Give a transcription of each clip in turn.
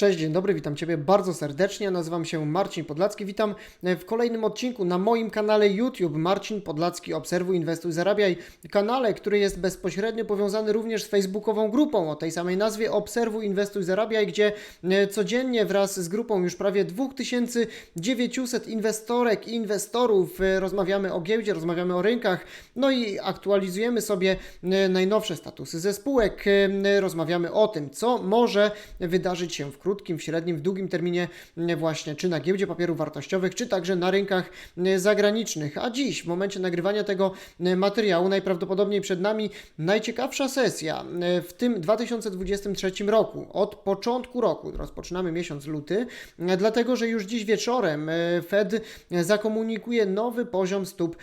Cześć, dzień dobry, witam Ciebie bardzo serdecznie. Nazywam się Marcin Podlacki. Witam w kolejnym odcinku na moim kanale YouTube Marcin Podlacki Obserwuj, Inwestuj, Zarabiaj. Kanale, który jest bezpośrednio powiązany również z facebookową grupą o tej samej nazwie Obserwuj, Inwestuj, Zarabiaj, gdzie e, codziennie wraz z grupą już prawie 2900 inwestorek i inwestorów e, rozmawiamy o giełdzie, rozmawiamy o rynkach, no i aktualizujemy sobie e, najnowsze statusy ze spółek, e, rozmawiamy o tym, co może wydarzyć się w krótkim, w średnim, w długim terminie e, właśnie, czy na giełdzie papierów wartościowych, czy także na rynkach e, zagranicznych. A dziś, w momencie nagrywania tego e, materiału, najprawdopodobniej przed nami najciekawsza sesja w tym 2023 roku. Od początku roku rozpoczynamy miesiąc luty, dlatego że już dziś wieczorem Fed zakomunikuje nowy poziom stóp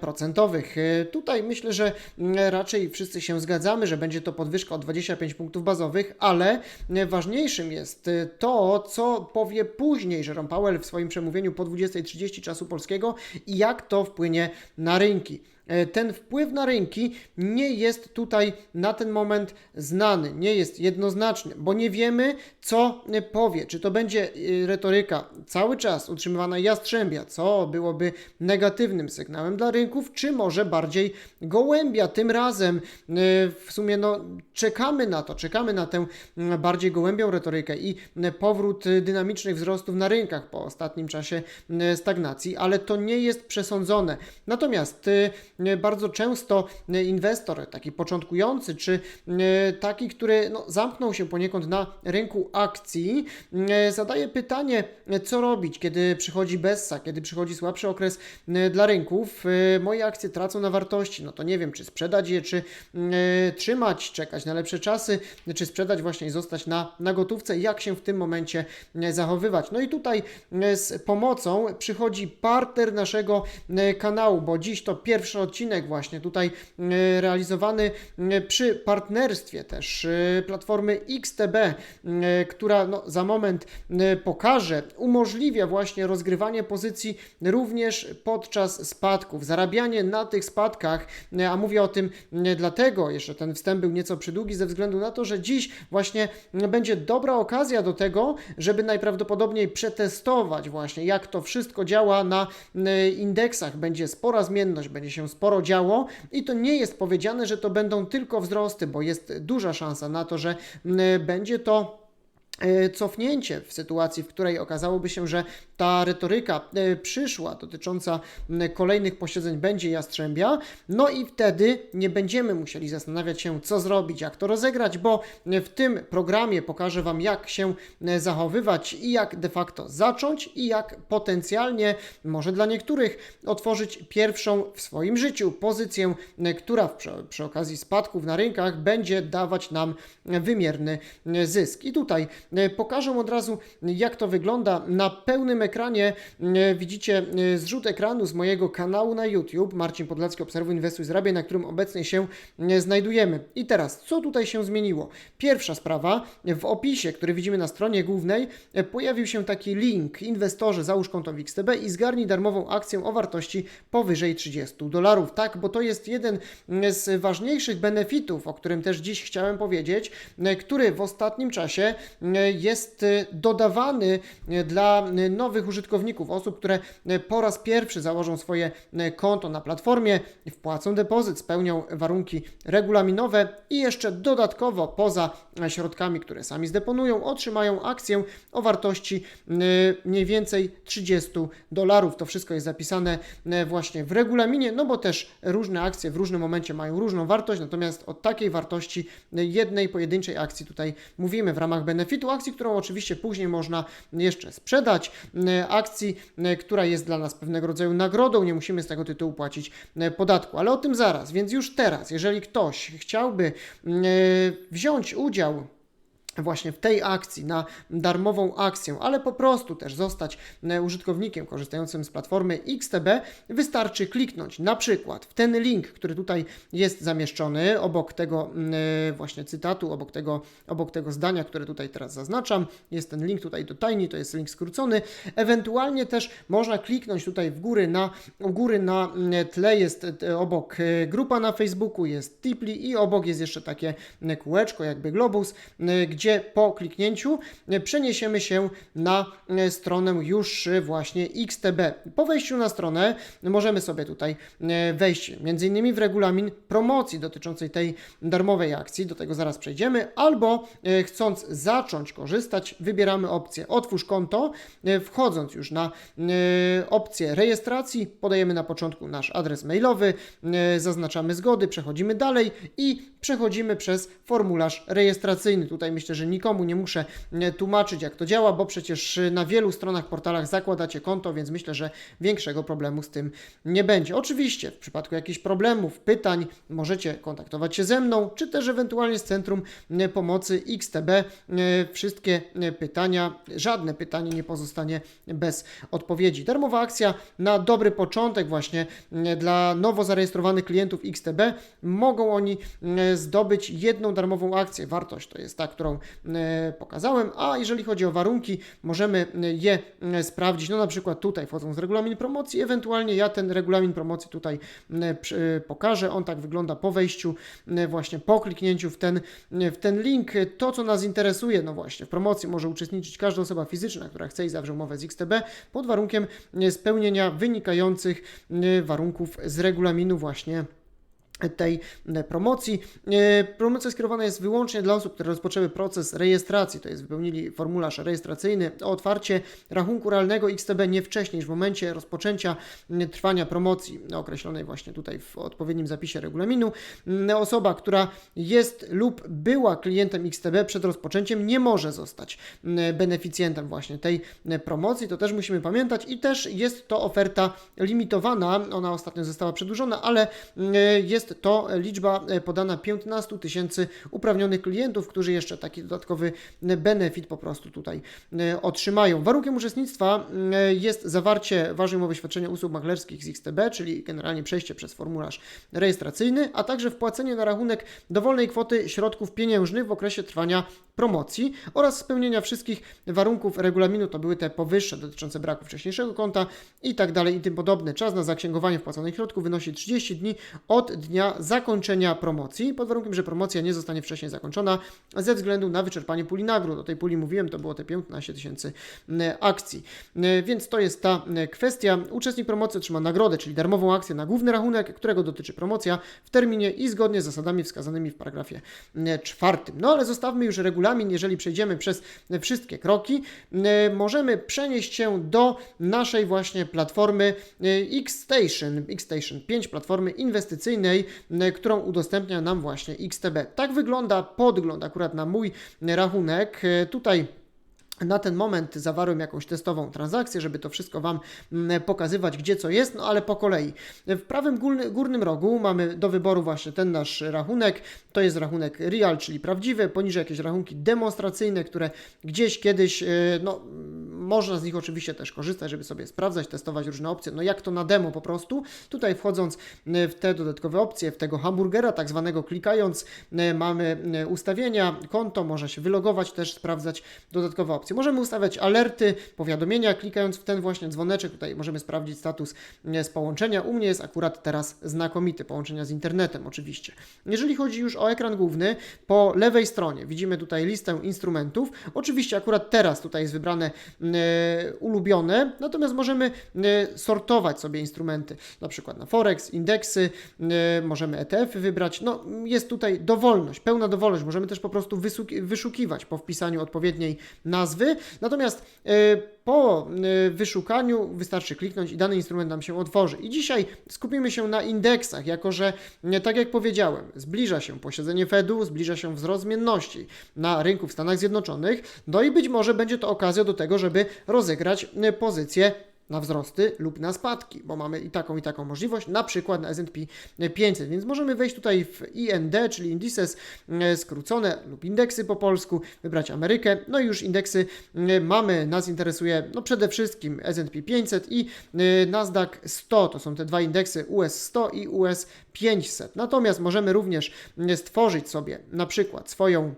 procentowych. E, Tutaj myślę, że mm, raczej wszyscy się zgadzamy, że będzie to podwyżka o 25 punktów bazowych, ale ważniejszym jest e, to, co powie później Jerome Powell w swoim przemówieniu po 20.30 czasu polskiego i jak to wpłynie na rynki. E, Ten wpływ na rynki nie jest tutaj na ten moment znany, nie jest jednoznaczny, bo nie wiemy, co e, powie. Czy to będzie e, retoryka cały czas utrzymywana jastrzębia, co byłoby negatywnym sygnałem dla rynków, czy może bardziej gołębia. Tym razem w sumie no, czekamy na to, czekamy na tę bardziej gołębią retorykę i powrót dynamicznych wzrostów na rynkach po ostatnim czasie stagnacji, ale to nie jest przesądzone. Natomiast bardzo często e, inwestor, taki początkujący, czy e, taki, który no, zamknął się poniekąd na rynku akcji, e, zadaje pytanie, e, co robić, kiedy przychodzi bessa, kiedy przychodzi słabszy okres e, dla rynków. E, Moje akcje tracą na wartości, no to nie wiem, czy sprzedać je, czy e, trzymać, czekać na lepsze czasy, czy sprzedać właśnie i zostać na, na gotówce, jak się w tym momencie e, zachowywać. No i tutaj e, z pomocą przychodzi partner naszego e, kanału, bo dziś to pierwszy odcinek właśnie tutaj e, realizowany e, przy partnerstwie też e, platformy XTB, która no, za moment pokaże, umożliwia właśnie rozgrywanie pozycji również podczas spadków, zarabianie na tych spadkach, a mówię o tym dlatego, jeszcze ten wstęp był nieco przydługi ze względu na to, że dziś właśnie będzie dobra okazja do tego, żeby najprawdopodobniej przetestować właśnie, jak to wszystko działa na indeksach. Będzie spora zmienność, będzie się sporo działo i to nie jest powiedziane, że to będą tylko wzrosty, bo jest duża szansa na to, że m, będzie to e, cofnięcie w sytuacji, w której okazałoby się, że ta retoryka e, przyszła dotycząca kolejnych posiedzeń będzie jastrzębia, no i wtedy nie będziemy musieli zastanawiać się, co zrobić, jak to rozegrać, bo w tym programie pokażę Wam, jak się e, zachowywać i jak de facto zacząć i jak potencjalnie, może dla niektórych, otworzyć pierwszą w swoim życiu pozycję, e, która przy, przy okazji spadków na rynkach będzie dawać nam wymierny e, zysk. I tutaj e, pokażę od razu, jak to wygląda. Na pełnym ekranie e, widzicie e, zrzut ekranu z mojego kanału na YouTube, Marcin Podlacki, Obserwuj, Inwestuj, Zarabiaj, na którym obecnie się e, znajdujemy. I teraz, co tutaj się zmieniło? Pierwsza sprawa, w opisie, który widzimy na stronie głównej, pojawił się taki link, inwestorze, załóż konto w XTB i zgarnij darmową akcję o wartości powyżej 30 dolarów. Tak, bo to jest jeden z ważniejszych benefitów, o którym też dziś chciałem powiedzieć, który w ostatnim czasie jest dodawany dla e, nowych użytkowników, osób, które e, po raz pierwszy założą swoje e, konto na platformie, wpłacą depozyt, spełnią warunki regulaminowe i jeszcze dodatkowo poza e, środkami, które sami zdeponują, otrzymają akcję o wartości mniej więcej 30 dolarów. To wszystko jest zapisane właśnie w regulaminie, no bo też różne akcje w różnym momencie mają różną wartość, natomiast o takiej wartości jednej pojedynczej akcji tutaj mówimy w ramach benefitu akcji, którą oczywiście później można jeszcze sprzedać, akcji, e, która jest dla nas pewnego rodzaju nagrodą, nie musimy z tego tytułu płacić e, podatku, ale o tym zaraz, więc już teraz, jeżeli ktoś chciałby mm, e, wziąć udział właśnie w tej akcji, na darmową akcję, ale po prostu też zostać e, użytkownikiem korzystającym z platformy XTB, wystarczy kliknąć na przykład w ten link, który tutaj jest zamieszczony obok tego mm, e, właśnie cytatu, obok tego, obok tego zdania, które tutaj teraz zaznaczam. Jest ten link tutaj do Tiny, to jest link skrócony. Ewentualnie też można kliknąć tutaj w góry na, u góry na mm, tle jest e, obok grupa na Facebooku, jest Tipli i obok jest jeszcze takie e, kółeczko, jakby globus, gdzie gdzie po kliknięciu e, przeniesiemy się na e, stronę już e, właśnie XTB. Po wejściu na stronę możemy sobie tutaj wejść innymi w regulamin promocji dotyczącej tej darmowej akcji, do tego zaraz przejdziemy, albo chcąc zacząć korzystać, wybieramy opcję otwórz konto, wchodząc już na opcję rejestracji, podajemy na początku nasz adres mailowy, zaznaczamy zgody, przechodzimy dalej i przechodzimy przez formularz rejestracyjny. Tutaj myślę, że nikomu nie muszę e, tłumaczyć, jak to działa, bo przecież e, na wielu stronach, portalach zakładacie konto, więc myślę, że większego problemu z tym nie będzie. Oczywiście, w przypadku jakichś problemów, pytań, możecie kontaktować się ze mną, czy też ewentualnie z Centrum e, Pomocy XTB. Wszystkie pytania, żadne pytanie nie pozostanie bez odpowiedzi. Darmowa akcja na dobry początek właśnie dla nowo zarejestrowanych klientów XTB. Mogą oni zdobyć jedną darmową akcję. Wartość to jest ta, którą pokazałem, a jeżeli chodzi o warunki, możemy e, je e, sprawdzić, no na przykład tutaj wchodząc w regulamin promocji, ewentualnie ja ten regulamin promocji tutaj e, pokażę. On tak wygląda po wejściu, e, właśnie po kliknięciu w ten, e, w ten link. To, co nas interesuje, no właśnie, w promocji może uczestniczyć każda osoba fizyczna, która chce i zawrze umowę z XTB pod warunkiem e, spełnienia wynikających e, warunków z regulaminu właśnie tej e, promocji. E, Promocja skierowana jest wyłącznie dla osób, które rozpoczęły proces rejestracji, to jest wypełnili formularz rejestracyjny o otwarcie rachunku realnego XTB nie wcześniej niż w momencie rozpoczęcia m, trwania promocji określonej właśnie tutaj w odpowiednim zapisie regulaminu. Osoba, która jest lub była klientem XTB przed rozpoczęciem nie może zostać beneficjentem właśnie tej promocji, to też musimy pamiętać i też jest to oferta limitowana, ona ostatnio została przedłużona, ale m, to liczba e, podana 15 tysięcy uprawnionych klientów, którzy jeszcze taki dodatkowy benefit po prostu tutaj e, otrzymają. Warunkiem uczestnictwa e, jest zawarcie ważnej umowy świadczenia usług maklerskich z XTB, czyli generalnie przejście przez formularz rejestracyjny, a także wpłacenie na rachunek dowolnej kwoty środków pieniężnych w okresie trwania promocji oraz spełnienia wszystkich warunków regulaminu, to były te powyższe dotyczące braku wcześniejszego konta i tak dalej i tym podobne. Czas na zaksięgowanie wpłaconych środków wynosi 30 dni od dnia zakończenia promocji, pod warunkiem, że promocja nie zostanie wcześniej zakończona ze względu na wyczerpanie puli nagród. O tej puli mówiłem, to było te 15 tysięcy akcji. Więc to jest ta kwestia. Uczestnik promocji otrzyma nagrodę, czyli darmową akcję na główny rachunek, którego dotyczy promocja w terminie i zgodnie z zasadami wskazanymi w paragrafie czwartym. No ale zostawmy już regulamin, jeżeli przejdziemy przez wszystkie kroki, możemy przenieść się do naszej właśnie platformy X-Station, X-Station 5, platformy inwestycyjnej, którą udostępnia nam właśnie XTB. Tak wygląda podgląd akurat na mój rachunek. Y, Tutaj na ten moment zawarłem jakąś testową transakcję, żeby to wszystko Wam pokazywać, gdzie co jest, no ale po kolei. W prawym górny, górnym rogu mamy do wyboru właśnie ten nasz rachunek. To jest rachunek real, czyli prawdziwy. Poniżej jakieś rachunki demonstracyjne, które gdzieś kiedyś, yy, no można z nich oczywiście też korzystać, żeby sobie sprawdzać, testować różne opcje. No jak to na demo po prostu. Tutaj wchodząc yy, w te dodatkowe opcje, w tego hamburgera tak zwanego, klikając yy, mamy yy, ustawienia, konto, można się wylogować, też sprawdzać dodatkowe opcje. Możemy ustawiać alerty, powiadomienia, klikając w ten właśnie dzwoneczek, tutaj możemy sprawdzić status e, z połączenia. U mnie jest akurat teraz znakomity, połączenia z internetem oczywiście. Jeżeli chodzi już o ekran główny, po lewej stronie widzimy tutaj listę instrumentów. Oczywiście akurat teraz tutaj jest wybrane e, ulubione, natomiast możemy e, sortować sobie instrumenty, na przykład na Forex, indeksy, e, możemy ETF wybrać. No, jest tutaj dowolność, pełna dowolność. Możemy też po prostu wyszukiwać po wpisaniu odpowiedniej nazwy. Natomiast e, po e, wyszukaniu wystarczy kliknąć i dany instrument nam się otworzy. I dzisiaj skupimy się na indeksach, jako że, e, tak jak powiedziałem, zbliża się posiedzenie Fedu, zbliża się wzrost zmienności na rynku w Stanach Zjednoczonych, no i być może będzie to okazja do tego, żeby rozegrać e, pozycję na wzrosty lub na spadki, bo mamy i taką, i taką możliwość, na przykład na S&P 500, więc możemy wejść tutaj w IND, czyli indices e, skrócone lub indeksy po polsku, wybrać Amerykę, no i już indeksy e, mamy, nas interesuje no przede wszystkim S&P 500 i e, Nasdaq 100, to są te dwa indeksy US 100 i US 500. Natomiast możemy również stworzyć sobie na przykład swoją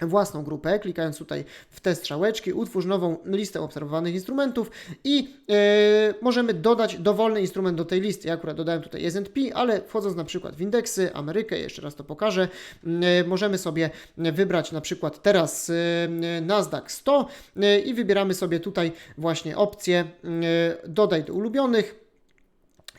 własną grupę, klikając tutaj w te strzałeczki, utwórz nową listę obserwowanych instrumentów i e, możemy dodać dowolny instrument do tej listy. Ja akurat dodałem tutaj S&P, ale wchodząc na przykład w indeksy, Amerykę, jeszcze raz to pokażę, e, możemy sobie wybrać na przykład teraz e, Nasdaq 100 e, i wybieramy sobie tutaj właśnie opcję e, dodaj do ulubionych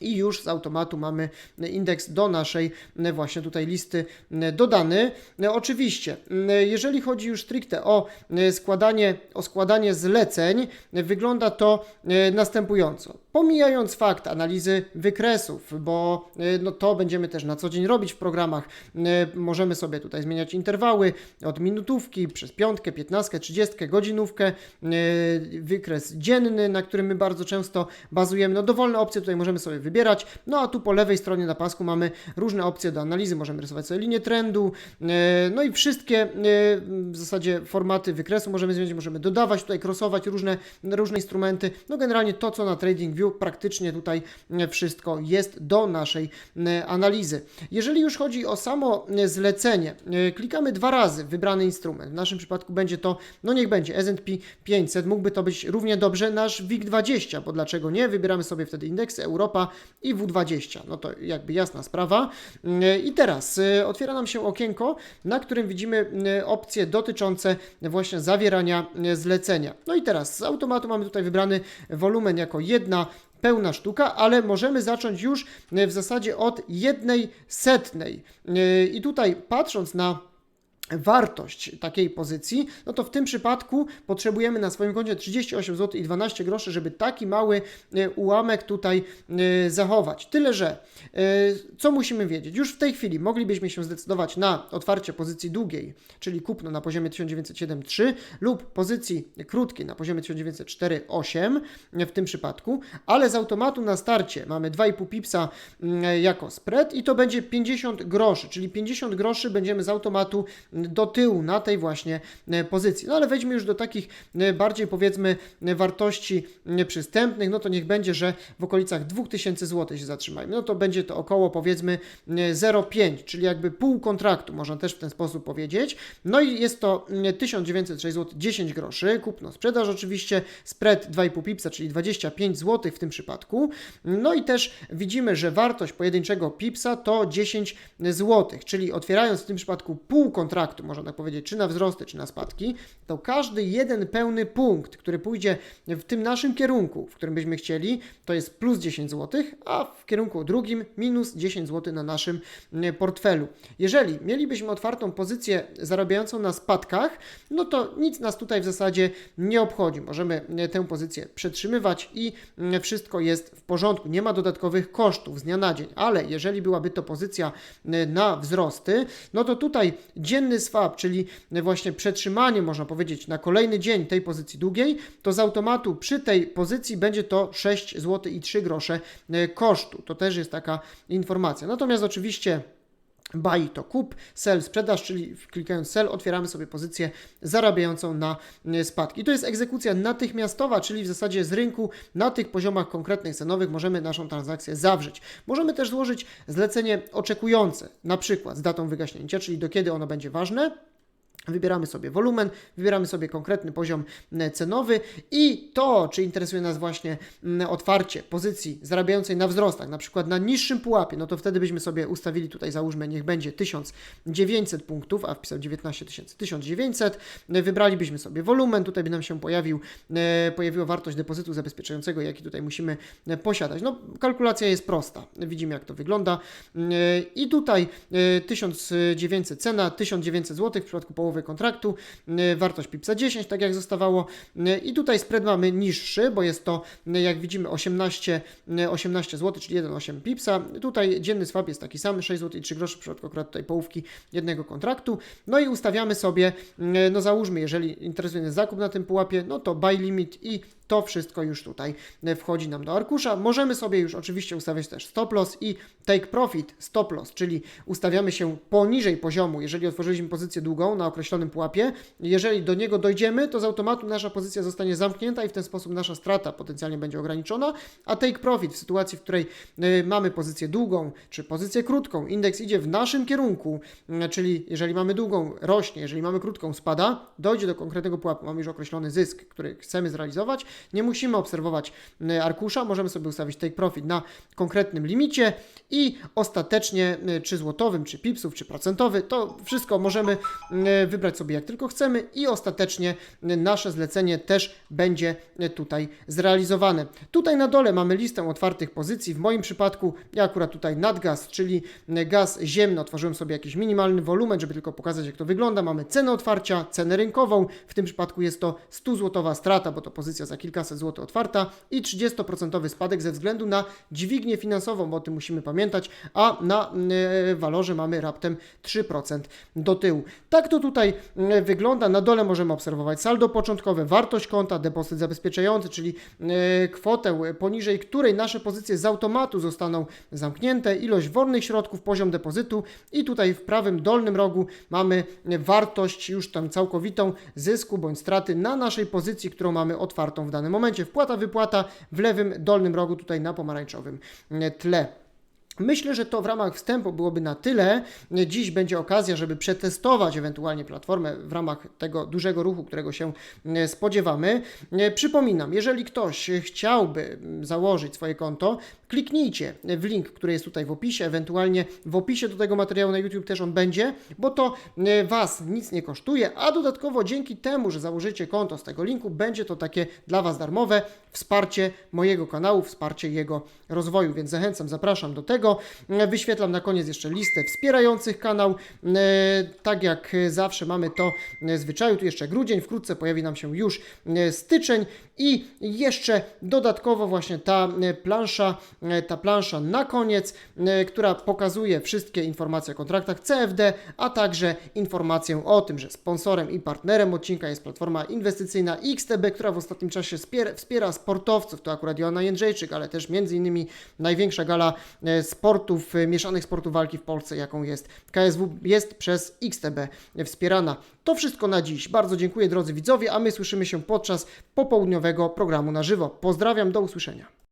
i już z automatu mamy indeks do naszej e, właśnie tutaj listy e, dodany. E, Oczywiście, jeżeli chodzi już stricte o składanie, o składanie zleceń, wygląda to następująco. Pomijając fakt analizy wykresów, bo e, no to będziemy też na co dzień robić w programach, e, możemy sobie tutaj zmieniać interwały od minutówki przez piątkę, piętnastkę, trzydziestkę, godzinówkę, e, wykres dzienny, na którym my bardzo często bazujemy. No dowolne opcje tutaj możemy sobie wybierać. No a tu po lewej stronie na pasku mamy różne opcje do analizy. Możemy rysować sobie linię trendu. No i wszystkie w zasadzie formaty wykresu możemy zmienić, możemy dodawać tutaj, crossować różne, różne instrumenty. No generalnie to, co na TradingView praktycznie tutaj wszystko jest do naszej e, analizy. Jeżeli już chodzi o samo e, zlecenie, e, klikamy dwa razy wybrany instrument. W naszym przypadku będzie to, no niech będzie S&P 500, mógłby to być równie dobrze nasz WIG20, bo dlaczego nie? Wybieramy sobie wtedy indeksy Europa i W20. No to jakby jasna sprawa. I teraz otwiera nam się okienko, na którym widzimy opcje dotyczące właśnie zawierania zlecenia. No i teraz z automatu mamy tutaj wybrany wolumen jako jedna pełna sztuka, ale możemy zacząć już e, w zasadzie od jednej setnej. E, I tutaj patrząc na wartość takiej pozycji, no to w tym przypadku potrzebujemy na swoim koncie 38 zł i 12 groszy, żeby taki mały e, ułamek tutaj e, zachować. Tyle, że e, co musimy wiedzieć? Już w tej chwili moglibyśmy się zdecydować na otwarcie pozycji długiej, czyli kupno na poziomie 1907,3 lub pozycji krótkiej na poziomie 1904,8 w tym przypadku, ale z automatu na starcie mamy 2,5 pipsa mm, jako spread i to będzie 50 groszy, czyli 50 groszy będziemy z automatu do tyłu na tej właśnie e, pozycji. No ale wejdźmy już do takich e, bardziej powiedzmy e, wartości przystępnych, no to niech będzie, że w okolicach 2000 zł się zatrzymajmy. No to będzie to około powiedzmy e, 0,5, czyli jakby pół kontraktu, można też w ten sposób powiedzieć. No i jest to e, 1906 zł 10 groszy, kupno sprzedaż oczywiście, spread 2,5 pipsa, czyli 25 zł w tym przypadku. No i też widzimy, że wartość pojedynczego pipsa to 10 zł, czyli otwierając w tym przypadku pół kontraktu, można tak powiedzieć, czy na wzrosty, czy na spadki, to każdy jeden pełny punkt, który pójdzie w tym naszym kierunku, w którym byśmy chcieli, to jest plus 10 zł, a w kierunku drugim minus 10 zł na naszym mm, portfelu. Jeżeli mielibyśmy otwartą pozycję zarabiającą na spadkach, no to nic nas tutaj w zasadzie nie obchodzi. Możemy mm, tę pozycję przetrzymywać i mm, wszystko jest w porządku. Nie ma dodatkowych kosztów z dnia na dzień, ale jeżeli byłaby to pozycja na wzrosty, no to tutaj dzienny swap, czyli właśnie przetrzymanie, można powiedzieć, na kolejny dzień tej pozycji długiej, to z automatu przy tej pozycji będzie to 6 zł i 3 grosze e, kosztu. To też jest taka informacja. Natomiast oczywiście Buy to kup, sell sprzedaż, czyli klikając sell otwieramy sobie pozycję zarabiającą na e, spadki. To jest egzekucja natychmiastowa, czyli w zasadzie z rynku na tych poziomach konkretnych cenowych możemy naszą transakcję zawrzeć. Możemy też złożyć zlecenie oczekujące, na przykład z datą wygaśnięcia, czyli do kiedy ono będzie ważne. Wybieramy sobie wolumen, wybieramy sobie konkretny poziom e, cenowy i to, czy interesuje nas właśnie otwarcie pozycji zarabiającej na wzrostach, na przykład na niższym pułapie, no to wtedy byśmy sobie ustawili tutaj, załóżmy, niech będzie 1900 punktów, a wpisał 19 tysięcy, 1900. E, Wybralibyśmy sobie wolumen, tutaj by nam się pojawił, e, pojawiła wartość depozytu zabezpieczającego, jaki tutaj musimy e, posiadać. No, kalkulacja jest prosta, widzimy jak to wygląda. E, I tutaj e, 1900 cena, 1900 zł w przypadku połowy kontraktu, y, wartość pipsa 10, tak jak zostawało. Y, I tutaj spread mamy niższy, bo jest to, y, jak widzimy, 18, y, 18 zł, czyli 1,8 pipsa. Tutaj dzienny swap jest taki sam, 6 zł i 3 groszy w przypadku akurat tutaj połówki jednego kontraktu. No i ustawiamy sobie, no załóżmy, jeżeli interesuje nas zakup na tym pułapie, no to buy limit i to wszystko już tutaj e, wchodzi nam do arkusza. Możemy sobie już oczywiście ustawiać też stop loss i take profit stop loss, czyli ustawiamy się poniżej poziomu, jeżeli otworzyliśmy pozycję długą na określony określonym pułapie. Jeżeli do niego dojdziemy, to z automatu nasza pozycja zostanie zamknięta i w ten sposób nasza strata potencjalnie będzie ograniczona, a take profit w sytuacji, w której y, mamy pozycję długą czy pozycję krótką, indeks idzie w naszym kierunku, y, czyli jeżeli mamy długą rośnie, jeżeli mamy krótką spada, dojdzie do konkretnego pułapu, mamy już określony zysk, który chcemy zrealizować, nie musimy obserwować y, arkusza, możemy sobie ustawić take profit na konkretnym limicie i ostatecznie y, czy złotowym, czy pipsów, czy procentowy, to wszystko możemy y, wybrać sobie jak tylko chcemy i ostatecznie nasze zlecenie też będzie tutaj zrealizowane. Tutaj na dole mamy listę otwartych pozycji. W moim przypadku ja akurat tutaj nadgaz, czyli gaz ziemny, otworzyłem sobie jakiś minimalny wolumen, żeby tylko pokazać jak to wygląda. Mamy cenę otwarcia, cenę rynkową. W tym przypadku jest to 100 złotowa strata, bo to pozycja za kilkaset złotych otwarta i 30% spadek ze względu na dźwignię finansową, bo o tym musimy pamiętać, a na y, walorze mamy raptem 3% do tyłu. Tak to tutaj y, wygląda. Na dole możemy obserwować saldo początkowe, wartość konta, depozyt zabezpieczający, czyli y, kwotę poniżej której nasze pozycje z automatu zostaną zamknięte, ilość wolnych środków, poziom depozytu i tutaj w prawym dolnym rogu mamy wartość już tam całkowitą zysku bądź straty na naszej pozycji, którą mamy otwartą w danym momencie. Wpłata, wypłata w lewym dolnym rogu tutaj na pomarańczowym y, tle. Myślę, że to w ramach wstępu byłoby na tyle. Dziś będzie okazja, żeby przetestować ewentualnie platformę w ramach tego dużego ruchu, którego się e, spodziewamy. E, Przypominam, jeżeli ktoś chciałby założyć swoje konto, kliknijcie w link, który jest tutaj w opisie, ewentualnie w opisie do tego materiału na YouTube też on będzie, bo to e, Was nic nie kosztuje, a dodatkowo dzięki temu, że założycie konto z tego linku, będzie to takie dla Was darmowe wsparcie mojego kanału, wsparcie jego rozwoju, więc zachęcam, zapraszam do tego. E, Wyświetlam na koniec jeszcze listę wspierających kanał. E, Tak jak zawsze mamy to zwyczaju, tu jeszcze grudzień, wkrótce pojawi nam się już e, styczeń i jeszcze dodatkowo właśnie ta plansza, ta plansza na koniec, która pokazuje wszystkie informacje o kontraktach CFD, a także informację o tym, że sponsorem i partnerem odcinka jest platforma inwestycyjna XTB, która w ostatnim czasie wspiera, wspiera sportowców, to akurat Joanna Jędrzejczyk, ale też między innymi największa gala e, sportów, e, mieszanych sportów walki w Polsce, jaką jest KSW, jest przez XTB wspierana. To wszystko na dziś. Bardzo dziękuję drodzy widzowie, a my słyszymy się podczas popołudniowego programu na żywo. Pozdrawiam, do usłyszenia.